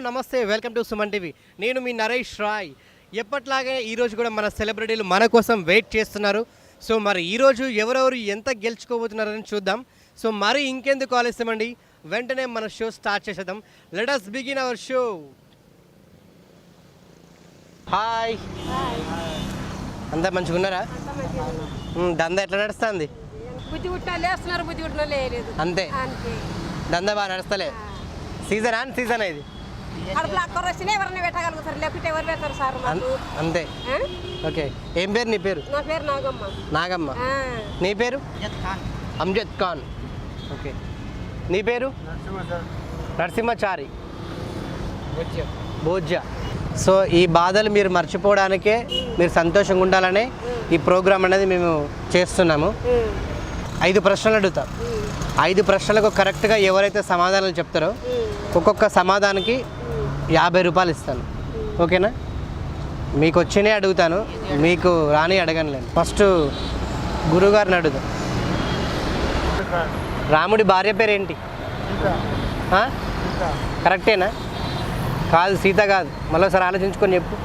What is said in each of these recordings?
నమస్తే welcome to Suman TV. నేను మీ నరేష్ రాయ్. ఎప్పట్లాగే ఈరోజు కూడా మన సెలబ్రిటీలు మన కోసం వెయిట్ చేస్తున్నారు. సో మరి ఈరోజు ఎవరెవరు ఎంత గెలుచుకోబోతున్నారని చూద్దాం. సో మరి ఇంకెందుకు ఆలస్యమండి వెంటనే మన షో స్టార్ట్ చేసేద్దాం. Let us begin our show. Hi. అంతా మంచిగా ఉన్నారా? దందా ఎట్లా నడుస్తుంది? బుద్ధి లేస్తున్నారు బుద్ధి అంతే. దందా బాగా నడుస్తలే. సీజన్? అని సీజన్ ఇది? కడుపులో అక్కరు వస్తేనే ఎవరైనా పెట్టగలుగుతారు? లేకుంటే ఎవరు పెడతారు సార్ అంతే? ఓకే. ఏం పేరు నీ పేరు? నా పేరు నాగమ్మ. నాగమ్మ. ఆ. నీ పేరు? అమ్జద్ ఖాన్. ఓకే. నీ పేరు? నరసింహచారి. భోజ్య. సో ఈ బాధలు మీరు మర్చిపోవడానికే మీరు సంతోషంగా ఉండాలనే ఈ ప్రోగ్రామ్ అనేది మేము చేస్తున్నాము. ఐదు ప్రశ్నలు అడుగుతాం. ఐదు ప్రశ్నలకు కరెక్ట్గా ఎవరైతే సమాధానాలు చెప్తారో ఒక్కొక్క సమాధానానికి యాభై రూపాయలు ఇస్తాను. ఓకేనా? మీకు వచ్చినే అడుగుతాను. మీకు రాని అడగనులేను ఫస్ట్ గురుగారిని అడుగుదాం. రాముడి భార్య పేరు ఏంటి? కరెక్టేనా? కాదు సీత కాదు. మళ్ళీసారి ఆలోచించుకొని చెప్పు?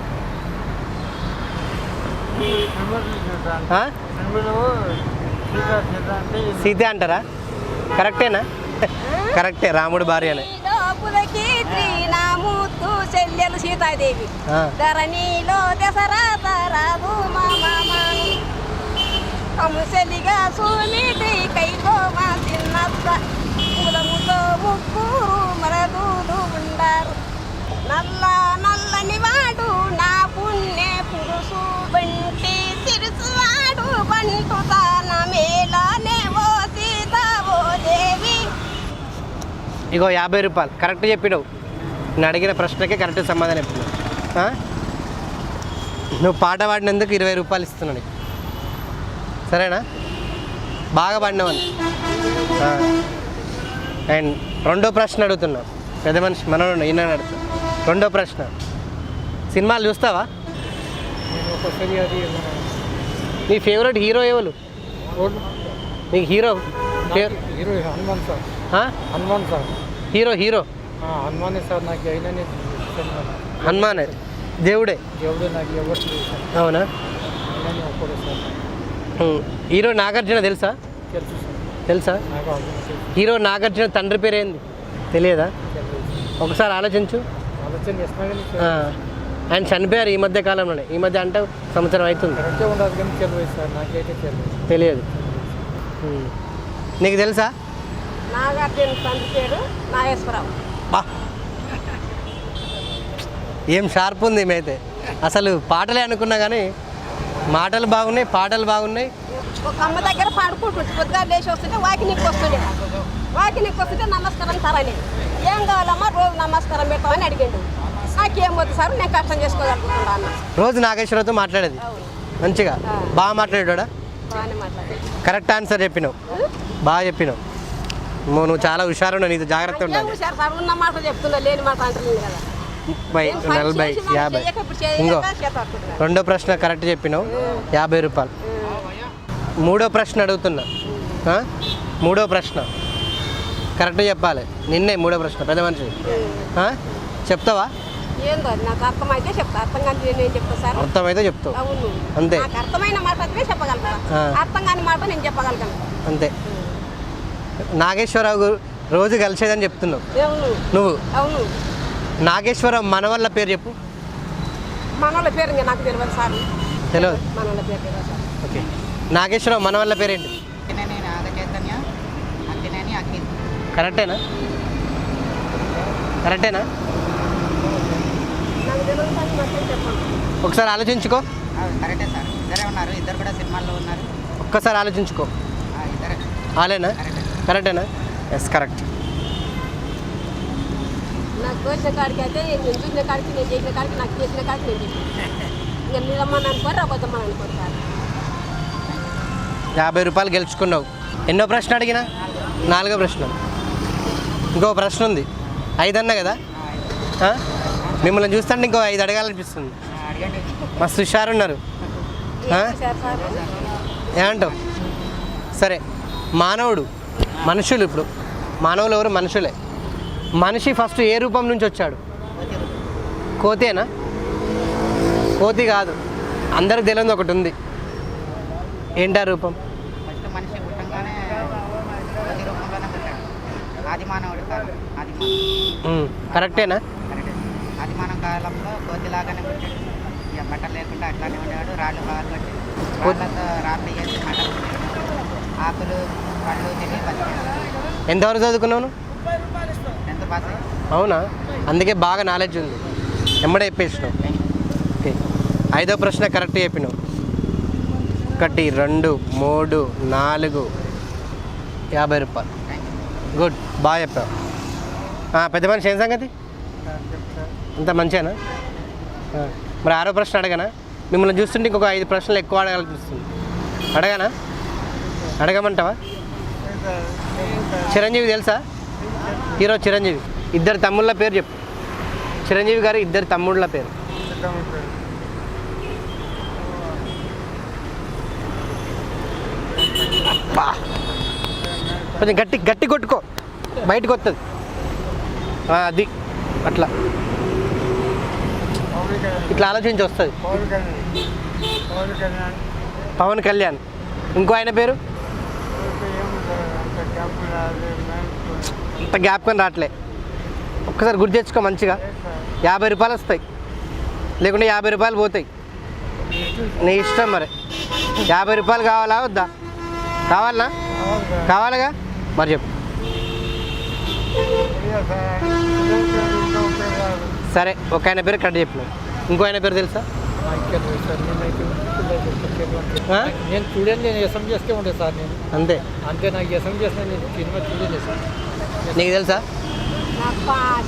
సీత అంటారా? కరెక్టేనా? కరెక్టే రాముడి భార్యనే. లోపులకి త్రీనామూతు చెల్లెలు సీతాదేవి. ధరణిలో దశరథ రాదు మామాను కంసలిగా సుమిటి కైలో మా చిన్నత్త కులముతో ముగ్గురు మరదూలు ఉండారు. నల్ల నల్లని వాడు నా పుణ్య పురుషు. బంటి సిరుసువాడు బంటు తాన మేలానే ఓ సీత ఓ దేవి. ఇగో యాభై రూపాయలు. కరెక్ట్ చెప్పినావు. నేను అడిగిన ప్రశ్నకే కరెక్ట్ సమాధానం చెప్పినావు ఆ? నువ్వు పాట పాడినందుకు ఇరవై రూపాయలు ఇస్తున్నాను. సరేనా? బాగా పాడినావని. అండ్ రెండో ప్రశ్న అడుగుతున్నా. పెద్ద మనిషి మనోడు ఈయన అడుగుతా. రెండో ప్రశ్న. సినిమాలు చూస్తావా? నీ ఫేవరెట్ హీరో ఎవరు? నీకు hero hero Hanuman sir? Hanuman sir. Hero hero. హనుమానే sir నాకు అయిననే హనుమానే దేవుడే దేవుడు నాకు ఎవరు అవునా. హీరో నాగార్జున తెలుసా? తెలుసు హీరో నాగార్జున తండ్రి పేరు ఏంది తెలియదా. ఒకసారి ఆలోచించు. ఆయన చనిపోయారు ఈ మధ్య కాలంలోనే. ఈ మధ్య అంటే సంవత్సరం అవుతుంది. కరెక్టే ఉండదు కానీ తెలియదు. నీకు తెలుసా? నాగార్జున తండ్రి పేరు నాగేశ్వరరావు. బా. ఏం షార్ప్ ఉంది మేమైతే. అసలు పాటలే అనుకున్నా కానీ మాటలు బాగున్నాయి పాటలు బాగున్నాయి. ఒక అమ్మ దగ్గర పాడుకుంటుంది పొద్దుగా లేచి వస్తుంటే వాకి నీకు వస్తుండే. వాకి నీకు వస్తుంటే నమస్కారం సార్ అని ఏం కావాలమ్మా రోజు నమస్కారం పెట్టామని అడిగాడు. నాకేం వద్దు సార్ నేను కష్టం చేసుకోగలుగుతున్నా అన్న రోజు నాగేశ్వరరావుతో మాట్లాడేది. మంచిగా? బాగా మాట్లాడాడా బాగానే మాట్లాడాడు కరెక్ట్ ఆన్సర్ చెప్పినావు. బాగా చెప్పినావు. నువ్వు చాలా హుషారు నీతో జాగ్రత్త ఉండాలి హుషారు. సార్ ఉన్న మాట చెప్తున్నా లేని మాట అంటుంది కదా. ముప్పై నలభై యాభై. ఇంకో. రెండో ప్రశ్న కరెక్ట్ చెప్పినావు. యాభై రూపాయలు. మూడో ప్రశ్న అడుగుతున్నా? మూడో ప్రశ్న. కరెక్ట్ చెప్పాలి. నిన్నే మూడో ప్రశ్న పెద్ద మనిషి? చెప్తావా? అర్థం అర్థమైతే చెప్తావు. అంతే. అర్థమైన మాట అయితే. అర్థం కాని మాట నేను చెప్పగలను అంతే. నాగేశ్వరరావు రోజు కలిసేదని చెప్తున్నావు. అవును నువ్వు. అవును నాగేశ్వరరావు మనవల్ల పేరు చెప్పు. మనోళ్ళ పేరు ఇంకా నాకు తెలియదు సార్. తెలియదు. మనోళ్ళ పేరు తెలియదు సార్. ఓకే. నాగేశ్వరరావు మనవల్ల పేరేంటి? కరెక్టేనా? కరెక్టేనా? నాకు తెలియదు సార్ నాకు చెప్పండి. ఒకసారి ఆలోచించుకో. కరెక్టే సార్. ఇద్దరే ఉన్నారు ఇద్దరు కూడా సినిమాల్లో ఉన్నారు. ఒక్కసారి ఆలోచించుకో. ఆ, ఇద్దరే. ఆలేనా? కరెక్టే. కరెక్టేనా? ఎస్ కరెక్ట్ నాకు తోచిన కాడికి అయితే నేను చూసిన కాడికి నేను చేసిన కాడికి నాకు చేసిన కాడికి నేను చెప్పాను. ఇంకా నిజమని అనుకోరు అబద్ధమని అనుకోరు? సార్ యాభై రూపాయలు గెలుచుకున్నావు. ఎన్నో ప్రశ్న అడిగినా? నాలుగో ప్రశ్న. ఇంకో ప్రశ్న ఉంది. ఐదు అన్నా కదా? మిమ్మల్ని చూస్తుంటే ఇంకో ఐదు అడగాలనిపిస్తుంది. మస్తు చేశారు సార్? ఏమంటావు? సరే. మానవుడు. మనుషులు ఇప్పుడు. మానవులు ఎవరు? మనుషులే. మనిషి ఫస్ట్ ఏ రూపం నుంచి వచ్చాడు? కోతేనా? కోతి కాదు. అందరికి తెలియదు ఒకటి ఉంది. ఏంటా రూపం? కరెక్టేనా? కరెక్ట్. ఆదిమానవ కాలంలో కోతిలాగానే పుట్టాడు. ఇక బట్టలు లేకుండా అట్లానే ఉండేవాడు. రాళ్ళు బాగా కొట్టి రాళ్ళతో రాళ్ళు మంటలు. ఆకులు ఎంతవరకు చదువుకున్నావు నువ్వు? అవునా? అందుకే బాగా నాలెడ్జ్ ఉంది. ఎమ్మడే చెప్పేసినావు. ఓకే. ఐదో ప్రశ్న కరెక్ట్ చెప్పినావు. ఒకటి రెండు మూడు నాలుగు యాభై రూపాయలు. గుడ్ బాగా చెప్పావు. పెద్ద మనిషి ఏం సంగతి? అంత మంచిగానా మరి ఆరో ప్రశ్న అడగనా? మిమ్మల్ని చూస్తుంటే ఇంకొక ఐదు ప్రశ్నలు ఎక్కువ అడగాలనిపిస్తుంది అడగానా? అడగమంటావా? చిరంజీవి తెలుసా? హీరో చిరంజీవి. ఇద్దరు తమ్ముళ్ళ పేరు చెప్పు. చిరంజీవి గారు ఇద్దరు తమ్ముళ్ళ పేరు. కొంచెం గట్టి గట్టి కొట్టుకో. బయటకు వస్తుంది అది. అట్లా. ఇట్లా ఆలోచించి వస్తుంది పవన్ కళ్యాణ్. ఇంకో ఆయన పేరు? అంత జ్ఞాపకం రావట్లే. ఒక్కసారి గుర్తు తెచ్చుకో మంచిగా. యాభై రూపాయలు వస్తాయి. లేకుంటే యాభై రూపాయలు పోతాయి. నీ ఇష్టం మరి. యాభై రూపాయలు కావాలా వద్దా? కావాలనా? కావాలిగా? మరి చెప్పు. సరే ఒక ఆయన పేరు కట్ చెప్పిన ఇంకో ఆయన పేరు తెలుసా? నేను చూడండి నేను ఎసం చేస్తే ఉండే సార్ నేను. అంతే. అంతే నాకు ఎసం చేసిన నేను సినిమా చూడలేదు సార్. నీకు తెలుసా?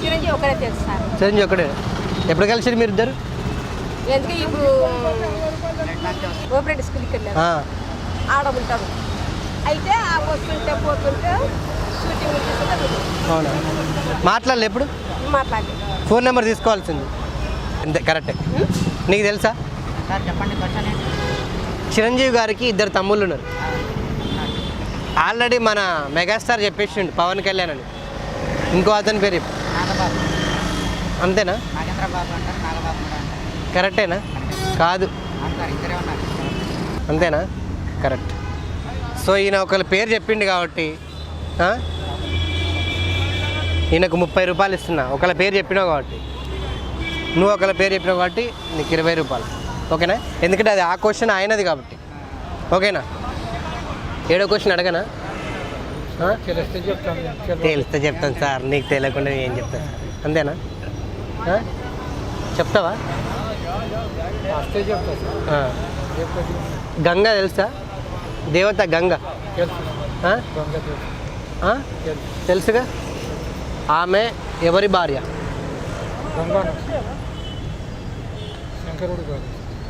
చిరంజీవి ఒకడే తెలుసు సార్. చిరంజీవి ఒక్కడే. ఎప్పుడు కలిసి మీరు ఇద్దరు? ఎందుకంటే ఇప్పుడు కోఆపరేటివ్ స్కూల్కి వెళ్ళారు. ఆ, ఆడ ఉంటాడు అయితే ఆ వస్తుంటే పోతుంటే షూటింగ్ అవునా? మాట్లాడలే ఎప్పుడు? మాట్లాడి ఫోన్ నెంబర్ తీసుకోవాల్సింది. అంతే కరెక్టే. నీకు తెలుసా? చెప్పండి చిరంజీవి గారికి ఇద్దరు తమ్ముళ్ళు ఉన్నారు. ఆల్రెడీ మన మెగాస్టార్ చెప్పేసిండు పవన్ కళ్యాణ్ అని. ఇంకో అతని పేరు అంతేనా? కరెక్టేనా? కాదు. అంతేనా? కరెక్ట్. సో ఈయన ఒకరి పేరు చెప్పిండు కాబట్టి? ఈయనకు ముప్పై రూపాయలు ఇస్తున్నా. ఒకళ్ళ పేరు చెప్పినావు కాబట్టి. నువ్వు ఒకళ్ళ పేరు చెప్పినావు కాబట్టి నీకు ఇరవై రూపాయలు. ఓకేనా? ఎందుకంటే అది ఆ క్వశ్చన్ అయినది కాబట్టి. ఓకేనా? ఏడో క్వశ్చన్ అడగనా? తెలిస్తే చెప్తాను సార్. నీకు తెలియకుండా నేను ఏం చెప్తాను అంతేనా? చెప్తావా? చెప్తా గంగ తెలుసా? దేవత గంగ. తెలుసుగా? ఆమె ఎవరి భార్య?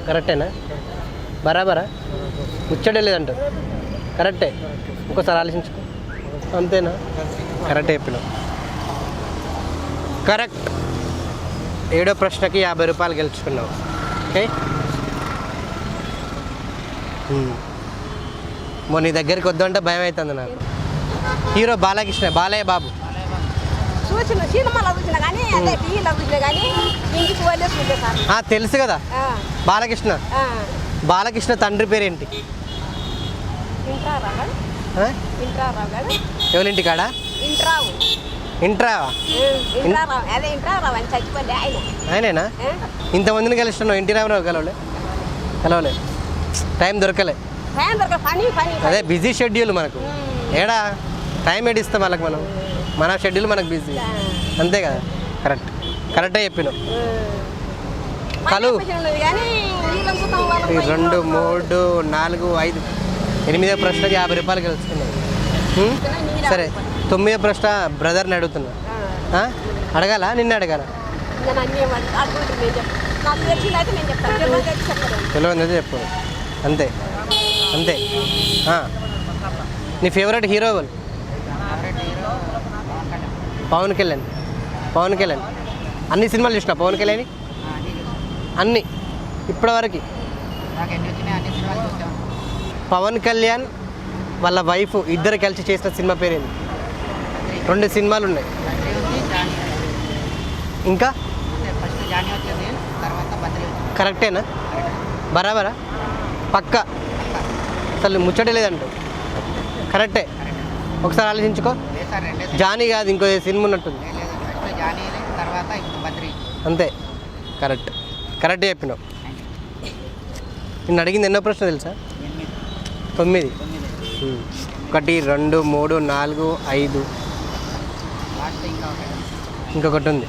కరెక్టేనా? బరాబరా? ముచ్చటే లేదంటారు కరెక్టే. ఇంకోసారి ఆలోచించుకో. అంతేనా? కరెక్టే చెప్పినావు. కరెక్ట్. ఏడో ప్రశ్నకి యాభై రూపాయలు గెలుచుకున్నావు. ఓకే. మొన్న నీ దగ్గరికి వద్దంటే భయం అవుతుంది నాకు. హీరో బాలకృష్ణ బాలయ్య బాబు. చూసిన సినిమాలో చూసిన కానీ అదే టీవీలో చూసిన కానీ ఇంటికి పోలే చూడలే సార్. ఆ, తెలుసు కదా? ఆ, బాలకృష్ణ. ఆ. బాలకృష్ణ తండ్రి పేరేంటి? ఆ? కాదు? ఎవరింటి కాడా ఇంట్రావు? అదే అని చచ్చిపోలే ఆయన. ఆయనేనా? ఆ? ఇంతమందిని కలిసినావు ఎన్టీ రామారావు కలవలే? కలవలే. టైం దొరకలే. పని పని అదే బిజీ షెడ్యూల్ మనకు. ఏడా? టైం ఏడిస్తాం వాళ్ళకి మనం? మన షెడ్యూల్ మనకు బిజీ అంతే కదా? కరెక్ట్ కరెక్టే చెప్పినావు. కలు. వాళ్ళ ఈ రెండు మూడు నాలుగు ఐదు. ఎనిమిదో ప్రశ్నకి యాభై రూపాయలు గెలుచుకున్నావు. హ్మ్? సరే. తొమ్మిదో ప్రశ్న బ్రదర్ని అడుగుతున్నా? అడగాల? నిన్ను అడగాల? తెలియదు చెప్పు. అంతే. అంతే. నీ favourite hero hero Pawan Kalyan. Pawan Kalyan. అన్ని సినిమాలు చూసిన పవన్ కళ్యాణ్? అన్నీ. అన్ని ఇప్పటివరకు. పవన్ కళ్యాణ్ వాళ్ళ వైఫ్ ఇద్దరు కలిసి చేసిన సినిమా పేరేంది? రెండు సినిమాలు ఉన్నాయి. ఇంకా? కరెక్టేనా? బరాబరా? పక్క? అసలు ముచ్చట లేదంట. కరెక్టే. ఒకసారి ఆలోచించుకో. జానీ కాదు ఇంకో సినిమా ఉన్నట్టుంది. అంతే. కరెక్ట్. కరెక్ట్ చెప్పినావు. నిన్ను అడిగింది ఎన్నో ప్రశ్న తెలుసా? తొమ్మిది. ఒకటి రెండు మూడు నాలుగు ఐదు. ఇంకొకటి ఉంది.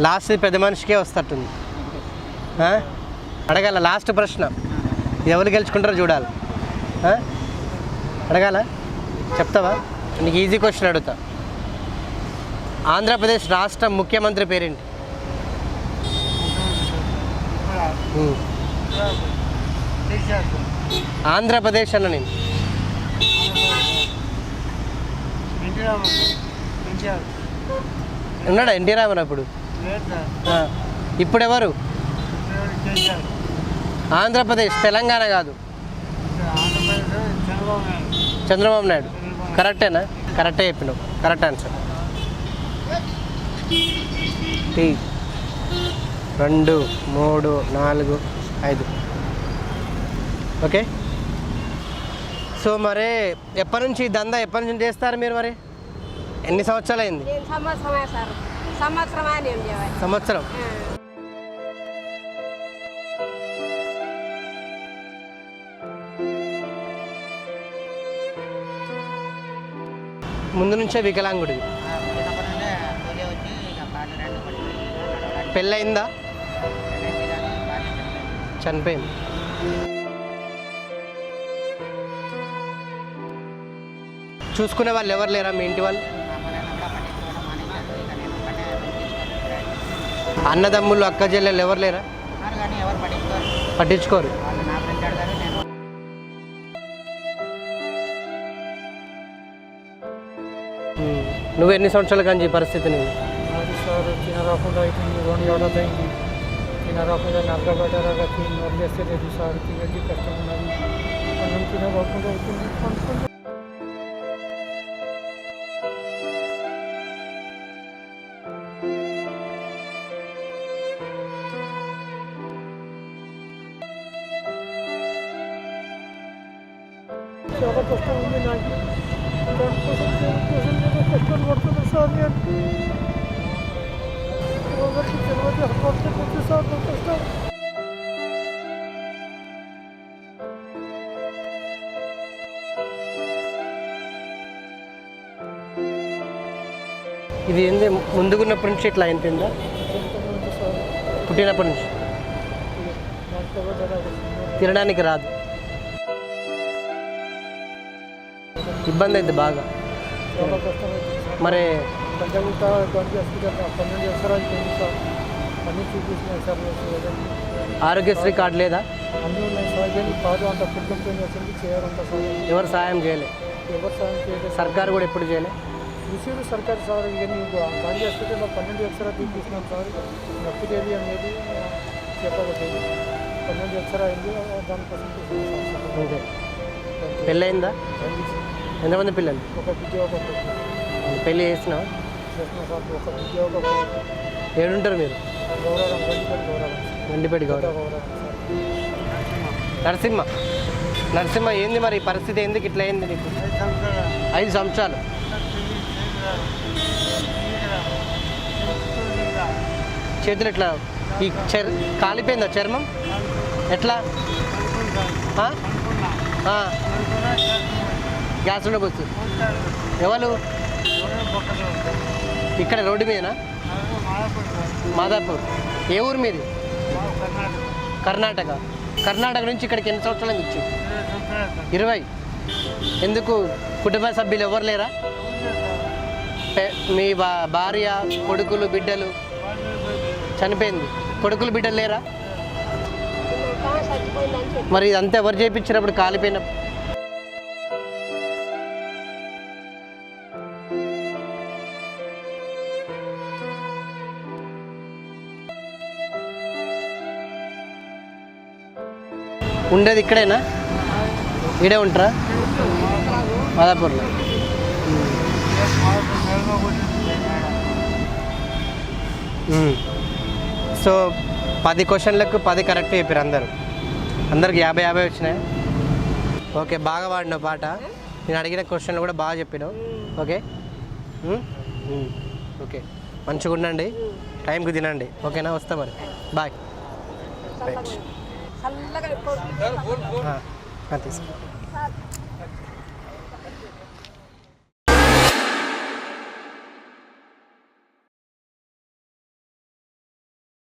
లాస్ట్ పెద్ద మనిషికే వస్తట్టుంది? అడగాల లాస్ట్ ప్రశ్న. ఎవరు గెలుచుకుంటారో చూడాలి? అడగాల? చెప్తావా? నీకు ఈజీ క్వశ్చన్ అడుగుతా. ఆంధ్రప్రదేశ్ రాష్ట్ర ముఖ్యమంత్రి పేరేంటి? ఆంధ్రప్రదేశ్ అన్న నేను. ఉన్నాడా ఎన్టీ రామన్ అప్పుడు ఇప్పుడు ఎవరు? ఆంధ్రప్రదేశ్ తెలంగాణ కాదు. చంద్రబాబు నాయుడు. కరెక్టేనా? కరెక్టే చెప్పినావు. Correct answer. టీ. రెండు మూడు నాలుగు ఐదు. ఓకే? సో మరి ఎప్పటి నుంచి దందా ఎప్పటి నుంచి చేస్తారు మీరు మరి? ఎన్ని సంవత్సరాలు అయింది సంవత్సరం? ముందు నుంచే వికలాంగుడివి పెళ్ళయిందా. చనిపోయింది. చూసుకునే వాళ్ళు ఎవరు లేరా మీ ఇంటి వాళ్ళు? అన్నదమ్ములు అక్క చెల్లెలు ఎవరు లేరా పట్టించుకోరు. నువ్వు ఎన్ని సంవత్సరాల కానీ ఈ పరిస్థితి నీది అది సార్ తినరాకుండా అవుతుంది రెండు ఏడాది అయింది. తినరాకుండా నల్లబడ్డారా తిని వదిలేస్తే లేదు సార్ తినేది కష్టం ఉన్నది. అన్నం తినరాకుండా అవుతుంది అనుకుంటే చాలా కష్టం ఉంది నాకు. సార్ తెలియదు వచ్చి సార్ కష్టం ఇది ఏంది? ముందుకున్నప్పటి నుంచి ఇట్లా అయిపోయిందా పుట్టినప్పటి నుంచి. తినడానికి రాదు. ఇబ్బంది అయింది బాగా. మరి ఆరోగ్యశ్రీ కార్డు లేదా? ఎవరు సాయం చేయలే? సర్కారు కూడా ఎప్పుడు చేయలే? రిసీవ్ సర్కార్ సార్ ఇవన్నీ గాంధీ హాస్పిటల్లో పన్నెండు ఎక్స్రా తీపిస్తున్నాం సార్ నొప్పి తేలి అనేది చెప్పలేదు పన్నెండు ఎక్స్రా అయింది దానికోసం తీసుకున్నాం పెళ్ళయిందా? సార్. ఎంతమంది పిల్లలు? ఒక ఒక. పెళ్ళి చేసిన? ఒక ఒక. ఏడుంటారు మీరు? గండిపల్లి గౌరవం నరసింహ. నరసింహ ఏంది మరి ఈ పరిస్థితి? ఎందుకు ఇట్లా అయింది నీకు? ఐదు సంవత్సరాలు. చేతులు ఎట్లా? ఈ చర్ కాలిపోయిందా చర్మం? ఎట్లా? ఆ? ఆ. గ్యాస్ ఉండబోచ్చు ఎవరు? ఇక్కడ రోడ్డు మీదనా? మాదాపూర్. ఏ ఊరు మీది? కర్ణాటక. కర్ణాటక నుంచి ఇక్కడికి ఎన్ని సంవత్సరాలు వచ్చి ఇరవై. ఎందుకు? కుటుంబ సభ్యులు ఎవరు లేరా? మీ బా- భార్య కొడుకులు బిడ్డలు? చనిపోయింది. కొడుకులు బిడ్డలు లేరా? మరి ఇదంతా ఎవరు చేయించినప్పుడు కాలిపోయిన ఉండేది ఇక్కడేనా? ఇడే ఉంటారా? మాదాపూర్లో. సో పది క్వశ్చన్లకు పది కరెక్ట్ చెప్పారు అందరు. అందరికి యాభై యాభై వచ్చినాయి. ఓకే బాగా పాడినావు పాట. నేను అడిగిన క్వశ్చన్లు కూడా బాగా చెప్పినావు. ఓకే? ఓకే. మంచిగా ఉండండి టైంకి తినండి. ఓకేనా? వస్తా మరి. బాయ్. हां हां तेच